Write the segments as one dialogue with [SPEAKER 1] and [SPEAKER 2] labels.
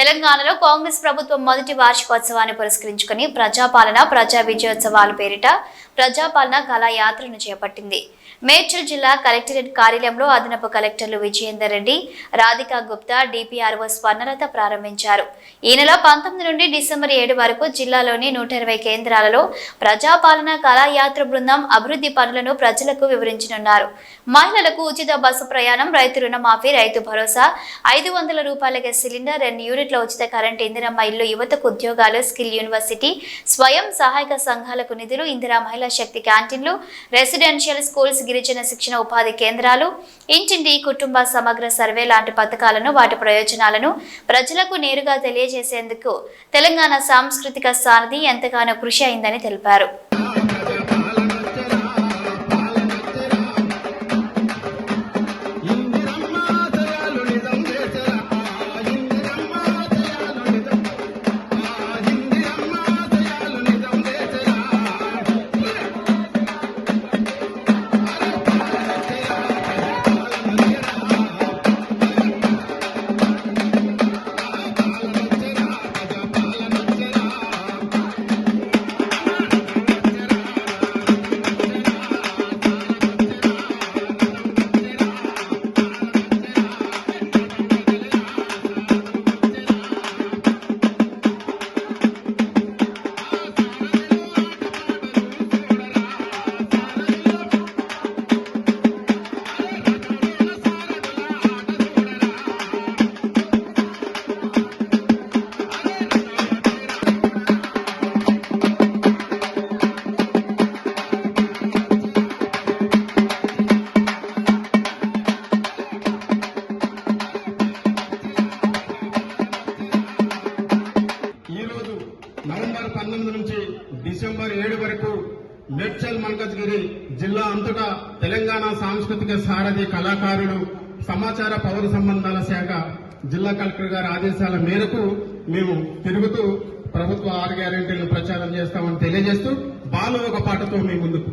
[SPEAKER 1] తెలంగాణలో కాంగ్రెస్ ప్రభుత్వం మొదటి వార్షికోత్సవాన్ని పురస్కరించుకుని ప్రజాపాలన ప్రజా విజయోత్సవాల పేరిట ప్రజాపాలన కళాయాత్రను చేపట్టింది. మేడ్చల్ జిల్లా కలెక్టరేట్ కార్యాలయంలో అదనపు కలెక్టర్లు విజయేందర్ రెడ్డి రాధికా గుప్తా డిపిఆర్ఓ స్వర్ణలత ప్రారంభించారు. ఈ నెల పంతొమ్మిది నుండి డిసెంబర్ ఏడు వరకు జిల్లాలోని నూట ఇరవై కేంద్రాలలో ప్రజాపాలన కళాయాత్ర బృందం అభివృద్ధి పనులను ప్రజలకు వివరించనున్నారు. మహిళలకు ఉచిత బస్సు ప్రయాణం రైతు రుణమాఫీ రైతు భరోసా ఐదు వందల రూపాయలకి సిలిండర్ రెండు యూనిట్ల ఉచిత కరెంట్ ఇందిరమ్మ ఇల్లు యువతకు ఉద్యోగాలు స్కిల్ యూనివర్సిటీ స్వయం సహాయక సంఘాలకు నిధులు ఇందిరా మహిళా శక్తి క్యాంటీన్లు రెసిడెన్షియల్ స్కూల్స్ గిరిజన శిక్షణ ఉపాధి కేంద్రాలు ఇంటింటి కుటుంబ సమగ్ర సర్వే లాంటి పథకాలను వాటి ప్రయోజనాలను ప్రజలకు నేరుగా తెలియజేసేందుకు తెలంగాణ సాంస్కృతిక సారథి ఎంతగానో కృషి అయిందని తెలిపారు.
[SPEAKER 2] డిసెంబర్ ఏడు వరకు మేడ్చల్ మల్కజ్గిరి జిల్లా అంతటా తెలంగాణ సాంస్కృతిక సారథి కళాకారులు సమాచార పౌర సంబంధాల శాఖ జిల్లా కలెక్టర్ గారి ఆదేశాల మేరకు మేము తిరుగుతూ ప్రభుత్వ ఆరు గ్యారెంటీలను ప్రచారం చేస్తామని తెలియజేస్తూ బాలు ఒక పాటతో మీ ముందుకు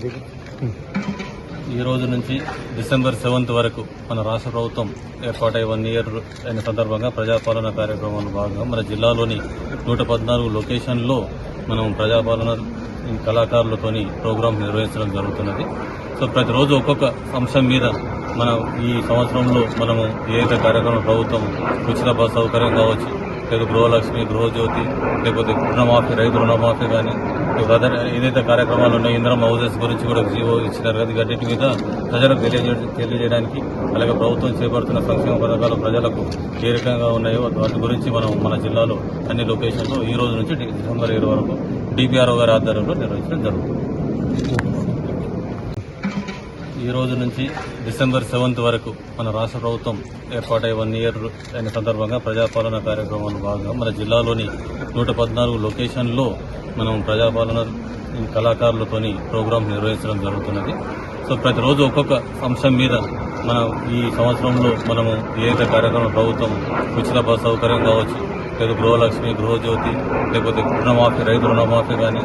[SPEAKER 3] ఈ రోజు నుంచి డిసెంబర్ సెవెంత్ వరకు మన రాష్ట్ర ప్రభుత్వం ఏర్పాటై వన్ ఇయర్ అయిన సందర్భంగా ప్రజాపాలన కార్యక్రమంలో భాగంగా మన జిల్లాలోని నూట పద్నాలుగు లొకేషన్లో మనం ప్రజాపాలన కళాకారులతోని ప్రోగ్రాం నిర్వహించడం జరుగుతున్నది. సో ప్రతిరోజు ఒక్కొక్క అంశం మీద మనం ఈ సంవత్సరంలో మనము ఏదైతే కార్యక్రమం ప్రభుత్వం ఉచిత బస్ సౌకర్యం కావచ్చు లేదా గృహలక్ష్మి గృహజ్యోతి లేకపోతే రుణమాఫీ రైతు రుణమాఫీ కానీ ప్రధాన ఏదైతే కార్యక్రమాలు ఉన్నాయో ఇంద్రం హౌసెస్ గురించి కూడా జీవో ఇచ్చినారు కదా వీటన్నిటి మీద ప్రజలకు తెలియజే తెలియజేయడానికి అలాగే ప్రభుత్వం చేపడుతున్న సంక్షేమ పథకాలు ప్రజలకు ఏ రకంగా ఉన్నాయో వాటి గురించి మనం మన జిల్లాలో అన్ని లొకేషన్లో ఈ రోజు నుంచి డిసెంబర్ ఇరవై వరకు డిపిఆర్ఓ గారి ఆధ్వర్యంలో నిర్వహించడం జరుగుతుంది. ఈ రోజు నుంచి డిసెంబర్ సెవెంత్ వరకు మన రాష్ట్ర ప్రభుత్వం ఏర్పాటై వన్ ఇయర్ అయిన సందర్భంగా ప్రజాపాలన కార్యక్రమంలో భాగంగా మన జిల్లాలోని నూట పద్నాలుగు లొకేషన్లో మనం ప్రజాపాలన కళాకారులతోని ప్రోగ్రాం నిర్వహించడం జరుగుతున్నది. సో ప్రతిరోజు ఒక్కొక్క అంశం మీద మనం ఈ సంవత్సరంలో మనము ఏదైతే కార్యక్రమం ప్రభుత్వం ఉచిత బస్ సౌకర్యం కావచ్చు లేదా గృహలక్ష్మి గృహజ్యోతి లేకపోతే రుణమాఫీ రైతు రుణమాఫీ కానీ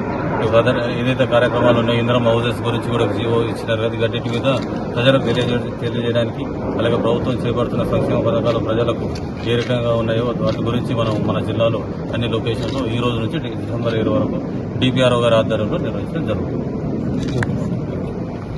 [SPEAKER 3] అదర్ ఏదైతే కార్యక్రమాలు ఉన్నాయో ఇంద్రం హౌసెస్ గురించి కూడా జీవో ఇచ్చినారు. కదా గడ్డి మీద ప్రజలకు తెలియజే తెలియజేయడానికి అలాగే ప్రభుత్వం చేపడుతున్న సంక్షేమ పథకాలు ప్రజలకు ఏ రకంగా ఉన్నాయో వాటి గురించి మనం మన జిల్లాలో అన్ని లొకేషన్లో ఈ రోజు నుంచి డిసెంబర్ ఇరవై వరకు డిపిఆర్ఓ గారి ఆధ్వర్యంలో నిర్వహించడం జరుగుతుంది.